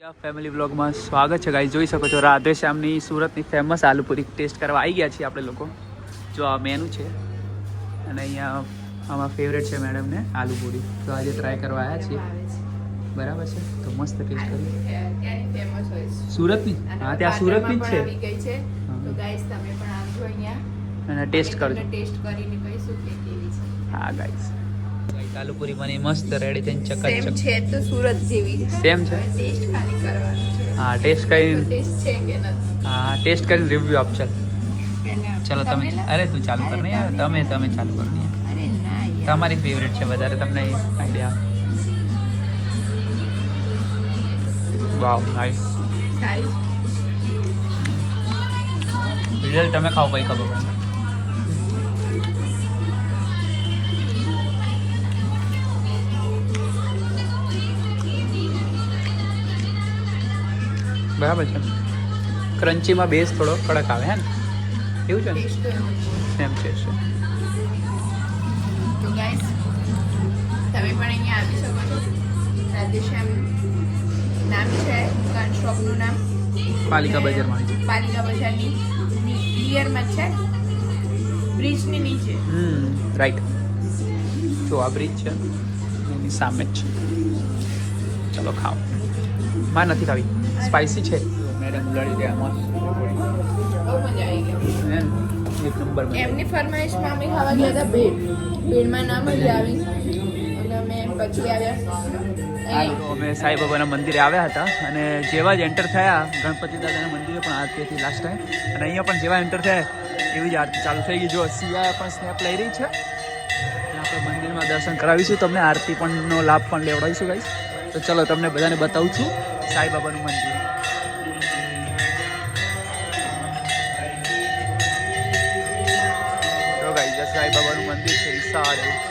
Family વ્લોગમાં સ્વાગત છે ગાઈ જોઈ શકો છો રાધે શ્યામની સુરતની ફેમસ આલુપુરી ટેસ્ટ કરવા આવી ગયા છીએ આપણે લોકો. જો આ મેનુ છે અને અહીંયા આમાં ફેવરેટ છે મેડમને આલુપુરી તો આજે ટ્રાય કરવા આવ્યા છીએ. બરાબર છે? તો મસ્ત ટેસ્ટ કરી. સુરતની? હા ત્યાં સુરતની જ છે. અને ટેસ્ટ કરજો. ટેસ્ટ કરીને કહીશું કે કેવી છે. હા ગાઈસ આલુપુરી મને મસ્ત રેડી થઈને ચકાચક. છે તો સુરત જેવી સેમ છે? ટેસ્ટ ખાલી કરવાનો હા ટેસ્ટ કરીને ટેસ્ટ છે કે નથી? હા ટેસ્ટ કરીને રિવ્યુ આપશે ચલો. તમે અરે તું ચાલુ કર ને યાર તમે તમે ચાલુ કર ને અરે ના તમારી ફેવરેટ છે વધારે તમને આઈડિયા વાવ નાઈસ સારી. રિઝલ્ટ તમે ખાઓ ભાઈ ખબર પડે. બરાબર છે. ક્રન્ચીમાં બેઝ થોડો કડક આવે હે ને એવું છે ને? છે. સેમ છે સેમ તો ગાઈસ તમે પણ અહીંયા આવી શકો છો. રાધેશ્યામ નામ છે દુકાન શોપનું નામ. પાલિકા બજારમાં આવી પાલિકા બજારની નિયરમાં છે. બ્રિજની નીચે. હમ રાઈટ જો આ બ્રિજ છે એની સામે જ છે. ચલો ખાઓ. માં નથી ખાવી. સ્પાઇસી છે. મેડમ લડી દે આમાં મજા આવી ગઈ હે એક નંબર એમની ફરમાઈશમાં અમે ખાવા ગયા હતા ના મજા આવી. અને અમે પછી આવ્યા. અમે સાંઈબાબાના મંદિરે આવ્યા હતા અને જેવા જ એન્ટર થયા ગણપતિ દાદાના મંદિરે પણ આરતી હતી લાસ્ટ ટાઈમ અને અહીંયા પણ જેવા એન્ટર થયા એવી જ આરતી ચાલુ થઈ ગઈ. જો સિયા પણ સ્નેપ લઈ રહી છે. આપણે મંદિરમાં દર્શન કરાવીશું. તમને આરતી પણનો લાભ પણ લેવડાવીશું ગાઈશ તો ચલો તમને બધાને બતાવું છું. સાંઈબાબાનું મંદિર જો ગાઈસ આ સાંઈબાબાનું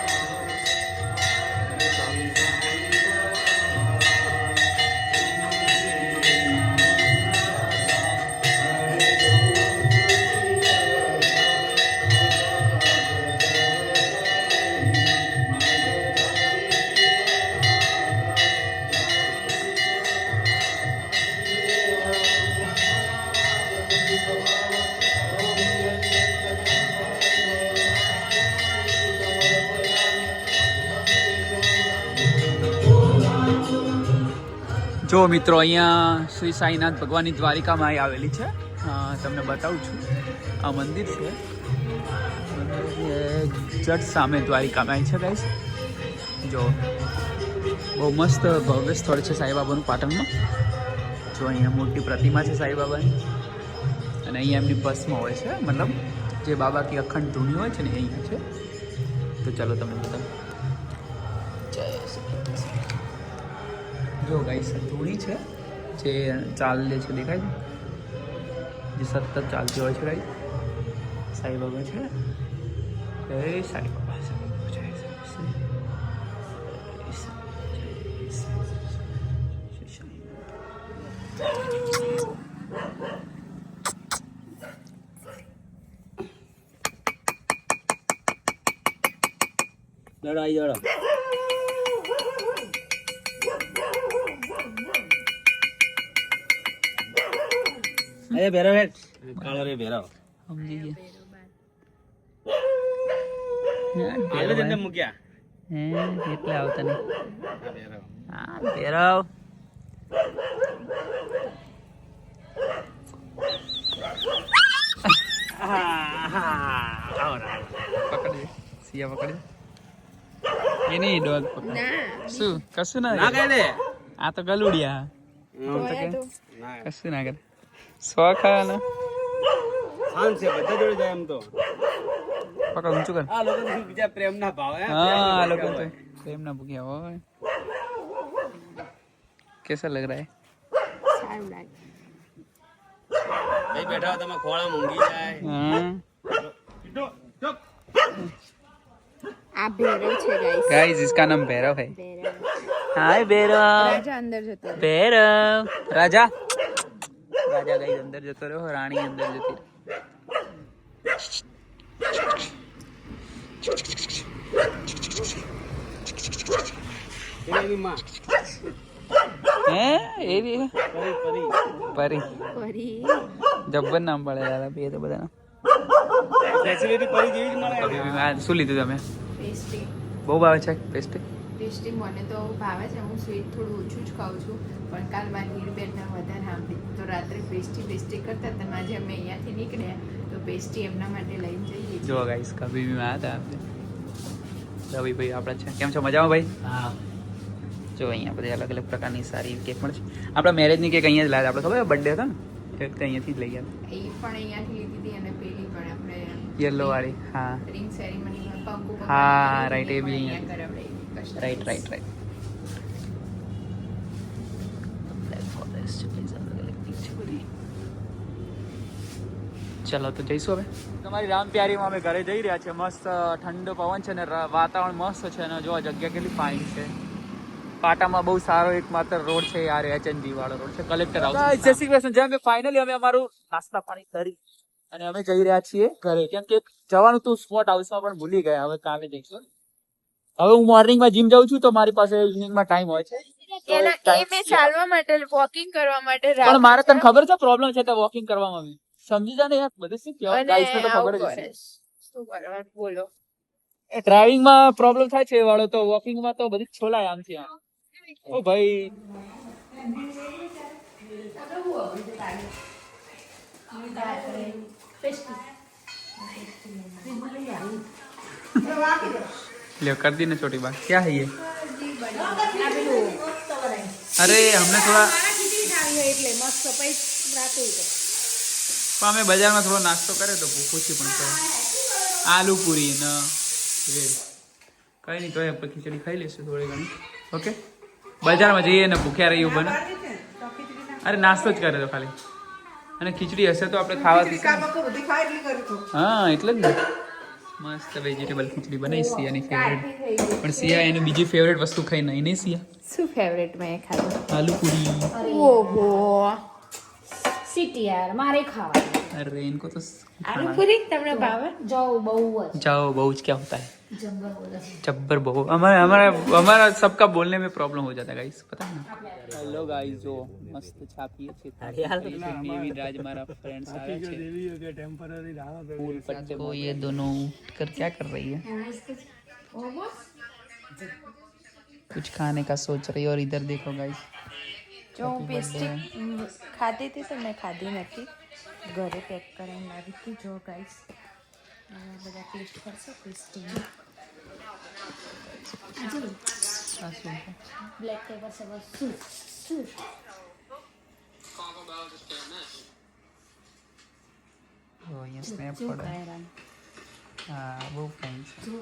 જો મિત્રો, અહીંયા શ્રી સાંઈનાથ ભગવાનની દ્વારિકામાં અહીં આવેલી છે. તમને બતાવું છું. આ મંદિર છે. જટ સામે દ્વારિકામાં છે ગાઈસ જો, બહુ મસ્ત ભવ્ય સ્થળ છે સાંઈબાબાનું પાટણમાં જો અહીંયા મોટી પ્રતિમા છે સાંઈબાબાની. અને અહીંયા એમની ભસ્મ હોય છે, મતલબ જે બાબા કે અખંડ ધૂની હોય છે ને અહીંયા છે. તો ચાલો તમને બતાવું. જય શ્રી. જો ગાઈસ ધૂણી છે જે ચાલે છે દેખાય છે? જે સતત ચાલતી હોય છે ગાઈ સાંઈબાબા છે. જય સાંઈબાબા સાંઈબાબા, જય શ્રી અરે ભેરો હેડ. કાળો રે ભેરો. સમજી ગયા. આલે જને મૂક્યા. હે એટલે આવતા નહીં. આ ભેરો. હા ભેરવ પકડી. સિયા પકડી. એની ડોલ પકડ. ના. શું? કશું ના ના. કહે દે. આ તો ગલુડિયા જોયા તો ના કશું ના કરે શોખ આવે ને શાંત છે બધા જોડે જાય એમ તો પકડ ઊંચું કર આ લોકો તો શું બીજા પ્રેમ ના ભાવ હે હા આ પ્રેમ લોકો ના તો હોય. પ્રેમ ના ભૂખ્યા હોય कैसा लग रहा है સારું લાગે ભાઈ બેઠા હો તમે ખોળા મૂંગી જાય हाँ આ ભેરવ છે ગાઈસ गाइस इसका नाम भैरव है ભેરવ હાય ભેરવ. રાજા રાજા? રાજા ગઈ અંદર જતો રહ્યો રાણી અંદર જતી જબ્બર નામ પડે તો બધા શું લીધું તમે? બહુ ભાવે છે પેસ્ટ્રી પેસ્ટ્રી મને તો ભાવે છે. હું સ્વીટ થોડું ઓછું જ ખાઉં છું પણ કાલ મારી નીરબેનના વધારે સાંભળી તો રાત્રે પેસ્ટી પેસ્ટી કરતા હતા. આજે અમે અહીંયાથી નીકળ્યા તો પેસ્ટી એમના માટે લઈને જઈએ. જો ગાઈસ કભી ભી માં હતા આપણે રવિભાઈ આપણા છે. કેમ છો? મજામાં ભાઈ? હા. જો અહીંયા બધી અલગ અલગ પ્રકારની સારી કેક પણ છે. આપણા મેરેજની કેક અહીંયા જ લાવ્યા આપણે ખબર બર્થડે હતો ને? તે વખતે અહીંયાથી જ લઈ ગયા એ પણ અહીંયાથી લીધી હતી અને પેલી પણ આપણે યલો વાળી હા. રિંગ સેરેમની હા, રાઈટ એ બી અહીંયા. રાઈટ રાઈટ રાઈટ ચલો તો જઈશું હવે તમારી રામ પ્યારીમાં અમે ઘરે જઈ રહ્યા છે મસ્ત ઠંડો પવન છે ને વાતાવરણ મસ્ત છે અને જો આ જગ્યા કેટલી ફાઇન છે પાટામાં બહુ સારો એક માત્ર રોડ છે યાર એચએનજી વાળો રોડ છે કલેક્ટર હાઉસ જય શ્રી કૃષ્ણ જેમ ફાઇનલી અમે અમારું નાસ્તા પાણી કરી અને અમે જઈ રહ્યા છીએ ઘરે. કેમ કે જવાનું તું સ્પોટ હાઉસમાં પણ ભૂલી ગયા હવે કામે જઈશું. હવે હું મોર્નિંગમાં જીમ જાઉં છું તો મારી પાસે ઇવનિંગમાં ટાઈમ હોય છે. ચાલવા માટે વોકિંગ કરવા માટે પણ મારે તને ખબર છે પ્રોબ્લેમ છે તો વોકિંગ કરવામાં બી. સમજી જા ને યાર બધું શું કહેવાય? ગાઈસ તો ખબર જ કરે. શું કરવાનું? બોલો. ડ્રાઇવિંગમાં પ્રોબ્લેમ થાય છે એ વાળો તો વોકિંગમાં તો બધી છોલાય આમ ઓ ભાઈ. લ્યો कर दी ना छोटी बात क्या है ये अरे हमने थोड़ा એટલે મસ્ત પૈસા રાતે પણ અમે બજારમાં થોડો નાસ્તો કરે તો પૂછી પણ કરે આલુ પૂરી ને બ્રેડ કઈ નહીં તો એ આપણે ખીચડી ખાઈ લઈશું થોડી ઘણી ઓકે બજારમાં જઈએ ને ભૂખ્યા રહીએ બને અરે નાસ્તો જ કરે તો ખાલી અને ખીચડી હશે તો આપણે ખાવા હા એટલે જ ને મસ્ત વેજીટેબલ ખીચડી બનાવી સિયાની ફેવરેટ પણ સિયા એની બીજી ફેવરેટ વસ્તુ ખાઈ નહીં નહીં સિયા શું ફેવરેટ મેં ખાધું? આલુ પૂરી. ઓહો. સિટી યાર મારે ખાવા અરે ઇનકો તો આલુ પૂરી? તમને ભાવે? જાઓ બહુ જ. જાઓ બહુ જ ક્યાં હોતા હે जब्बर बहु। हमारा हमारा हमारा सबका बोलने में प्रॉब्लम हो जाता है पता है ना? हेलो गाइस जो मस्त छापी फ्रेंड्स को ये तो दोनों उठ कर क्या कर रही है? कुछ खाने का सोच रही है और इधर देखो गाइस जो पेस्ट्री खाते थे तो मैं खाती नहीं थी घर पैक करें करेंगे जो गाइस બધા ટેસ્ટ કરશે શું બ્લેક પેપર છે બસ. શું શું? જો અહીંયા પડે. હા બહુ ફાઇન છે.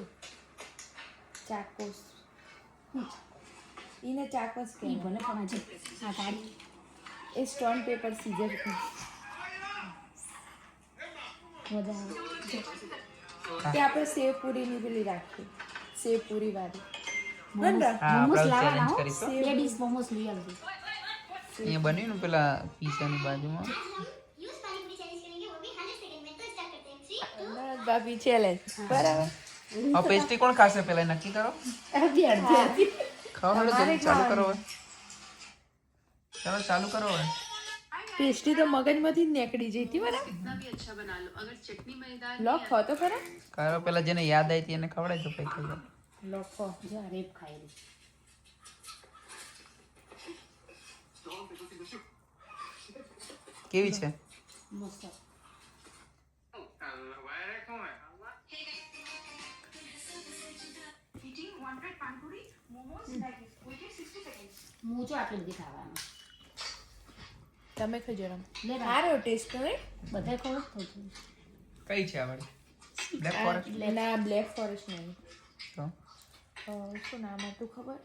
ચાકોસ. એને ચાકોસ? કે ભલે પણ આજે આ ગાડી એ સ્ટોન પેપર સીઝર મજા આવે તે આપણે સેવ પૂરીની પેલી રાખી. સેવ પૂરી વાળી મોમોસ હા, મોમોસ આપણે લાવવાના હો. કરીશું. મોમોસ લઈ આવજો. અહીંયા બન્યું ને પેલા પીઝાની બાજુમાં? ભાભી ચેલેન્જ બરાબર? હવે પેસ્ટ્રી કોણ ખાશે પેલા? નક્કી કરો. જલ્દી ચાલુ કરો હવે. ચાલો ચાલુ કરો હવે. પેસ્ટ્રી તો મગજમાંથી જ નીકળી જઈ હતી બરાબર. લોક ખો તો ખરા. કરો પેલા જેને યાદ આવી એને ખવડાય તો પછી ખાઈ લો. ખો. જો રેપ ખાઈ કેવી છે? મસ્ત. મોજો આટલું બધી ખાવાનું. તમે ખાઈ જરા. સારો ટેસ્ટ કરે બધે ખબર જ કઈ છે આ બ્લેક ફોરેસ્ટ ના બ્લેક ફોરેસ્ટ નહીં. તો? શું નામ હતું ખબર?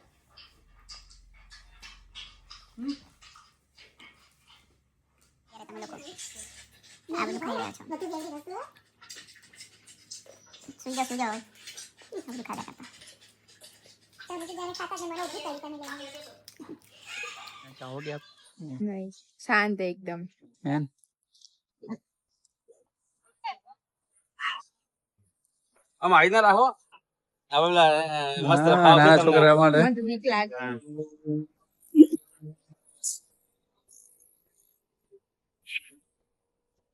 સુઈ સુઈ જાઓ બધું ખાતા ખાતા તમે તો ખાતા છે મને ઉઠી પડી તમે જવાનું અચ્છા ગયા નહીં શાંત એકદમ એમ આમ આઈ ના રાખો મસ્ત નાના છોકરા માટે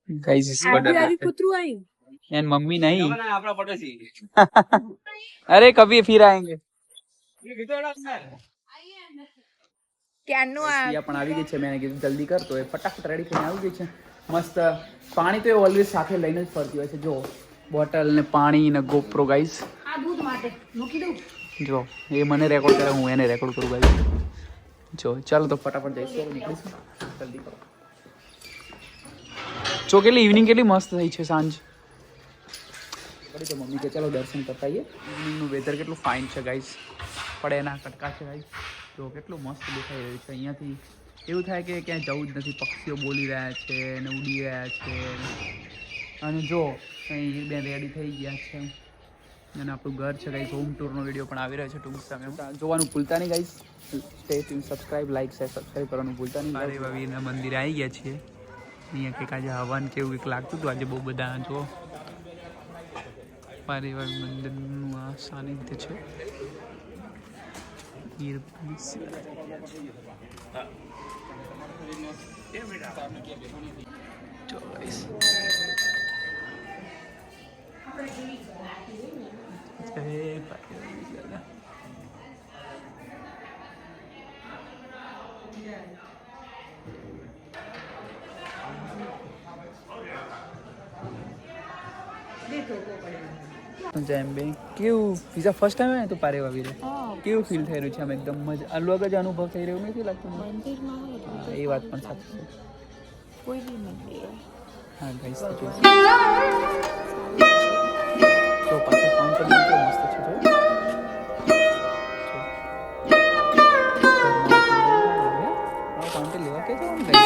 ગાઈઝ ઇસ બટર એન મમ્મી નહીં અરે કભી ફિર આएंगे ક્યારનું આ પણ આવી ગઈ છે મેં કીધું જલ્દી કર. તો એ ફટાફટ રેડી થઈને આવી ગઈ છે. મસ્ત પાણી તો એ ઓલવેઝ સાથે લઈને જ ફરતી હોય છે. જો બોટલ ને પાણી ને ગોપ્રો ગાઈસ આ દૂધ માટે. મૂકી દઉં? જો એ મને રેકોર્ડ કરે હું એને રેકોર્ડ કરું ગાઈસ જો ચાલો તો ફટાફટ જઈશું નીકળીશું. જલ્દી કરો. જો કેટલી ઇવનિંગ કેટલી મસ્ત થઈ છે સાંજ. પડી તો મમ્મી કે ચાલો દર્શન કરતા આવીએ. ઇવનિંગનું વેધર કેટલું ફાઇન છે ગાઈસ પડે એના કટકા છે ગાઈસ જો કેટલું મસ્ત દેખાઈ રહ્યું છે. અહીંયાથી એવું થાય કે ક્યાંય જવું જ નથી. પક્ષીઓ બોલી રહ્યા છે અને ઉડી રહ્યા છે. અને જો અહીં બેન રેડી થઈ ગયા છે. અને આપણું ઘર છે ગાઈસ. હોમ ટૂરનો વીડિયો પણ આવી રહ્યો છે ટૂંક સમયમાં. જોવાનું ભૂલતા નહીં guys. Stay tune subscribe like share subscribe કરવાનું ભૂલતા નહીં મારે રવિના મંદિરે આવી ગયા છીએ. અહીંયા કંઈક આજે હવન કેવું કંઈક લાગતું હતું. આજે બહુ બધા જો. પારેવા મંદિરનું આ સાનિધ્ય છે. જો guys. જય પારેવા શિવાલય. જેમ બે કેવું પીઝા ફર્સ્ટ ટાઈમ આવ્યા તો પારેવા વીરે કેવું ફીલ થઈ રહ્યું છે આમ એકદમ? મજા અલગ જ અનુભવ થઈ રહ્યો નથી લાગતું હા, એ વાત પણ સાચી છે. કોઈ બી મંદિર. હા ગાઈસ તો જો તો પાછો ફોન પર મૂક્યો મસ્ત છે જો. જો. આ ફાઉન્ટેન લેવા કે જવાનું ગાઈસ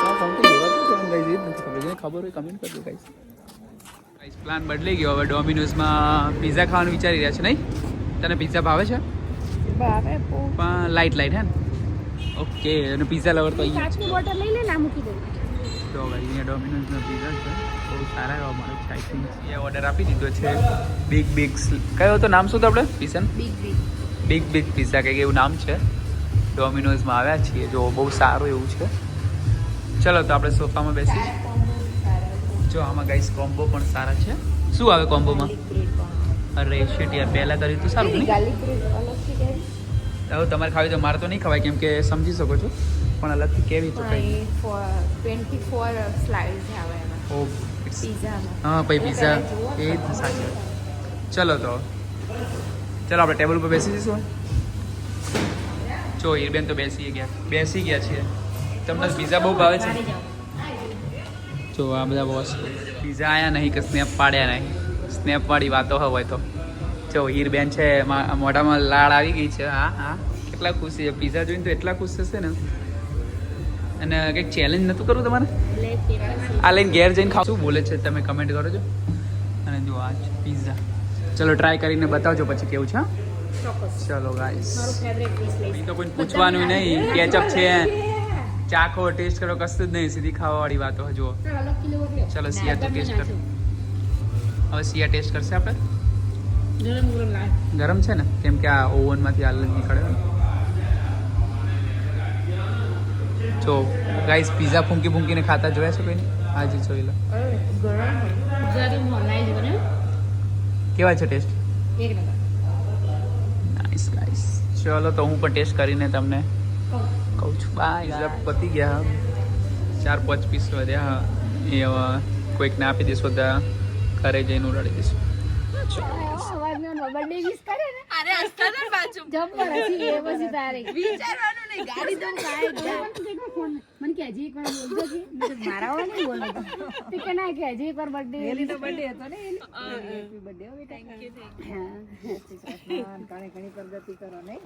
આ ફાઉન્ટેન લેવા કે જવાનું ગાઈસ એ જ નથી ખબર. જેને ખબર હોય કમેન્ટ કરજો ગાઈસ ગાઈસ પ્લાન બદલાઈ ગયો. હવે ડોમિનોઝમાં પિઝા ખાવાનું વિચારી રહ્યા છે નહીં? તને પિઝા ભાવે છે? ભાવે પણ લાઈટ લાઈટ હે ને? ઓકે અને પિઝા લવર તો અહીંયા કાચની બોટલ લઈ લે ના મૂકી દે. તો ભાઈ અહીંયા ડોમિનોઝનો પિઝા છે. બહુ સારા એવા મળે છે આઈ થિંક એ ઓર્ડર આપી દીધો છે. બિગ બિગ કયો તો નામ શું તો આપણે? પિઝન big big big big pizza કંઈક એવું નામ છે. ડોમિનોઝમાં આવ્યા છીએ. જો બહુ સારું એવું છે. ચલો તો આપણે સોફામાં બેસી જો આમાં ગાઈસ કોમ્બો પણ સારા છે. શું આવે કોમ્બોમાં અરે શેટ યાર પહેલાં કર્યું તો સારું ગાર્લિક બ્રેડ અલગથી કેવી હવે તમારે ખાવી તો મારે તો નહીં ખવાય કેમ કે સમજી શકો છો. પણ અલગથી કેવી તો કંઈ એ ફોર ટ્વેન્ટી ફોર સ્લાઇસ આવે એમાં. ઓ પિઝા હા ભાઈ પીઝા એ જ સાચી ચલો તો. ચલો આપણે ટેબલ ઉપર બેસી જઈશું. જો ઈરબેન તો બેસી ગયા. બેસી ગયા છીએ તમને પીઝા બહુ ભાવે છે. જો. આ બધા બોસ પીઝા આયા નહીં કસને પાડ્યા નહીં. સ્નેપ વાળી વાતો હોય તો. જો હીરબેન છે મોઢામાં લાળ આવી ગઈ છે. હા હા. કેટલા ખુશ છે. પીઝા જોઈને તો એટલા ખુશ થશે ને. અને કંઈક ચેલેન્જ નહોતું કરવું તમારે? આ લઈને ઘેર જઈને ખાવ. શું બોલે છે તમે કમેન્ટ કરો છો? અને જો આ પીઝા. ચલો ટ્રાય કરીને બતાવજો પછી કેવું છે હા? ચલો ગાઈસ તો કોઈ પૂછવાનું નહીં. કેચઅપ છે. ચાખો ટેસ્ટ કરો. કશું જ નહીં. સીધી ખાવાવાળી વાતો હજુ ચલો સિયા તો ટેસ્ટ કર. હવે સિયા ટેસ્ટ કરશે આપણે? ગરમ ગરમ લાગ ગરમ છે ને? કેમ કે આ ઓવનમાંથી જ નીકળે જો ગાઈસ પીઝા ફૂંકી ફૂંકીને ખાતા જોયા છે કોઈને? આજે જોઈ લો. કેવા છે ટેસ્ટ નાઈસ ગાઈસ ચલો તો હું પણ ટેસ્ટ કરીને તમને કહું. છું. બાય પતી ગયા. ચાર પાંચ પીસ વધ્યા. એ હવે કોઈકને આપી દઈશું બધા. ઘરે જઈને ઉડાડી દઈશું ને ના ને ઘણી ઘણી પ્રગતિ કરો નહીં.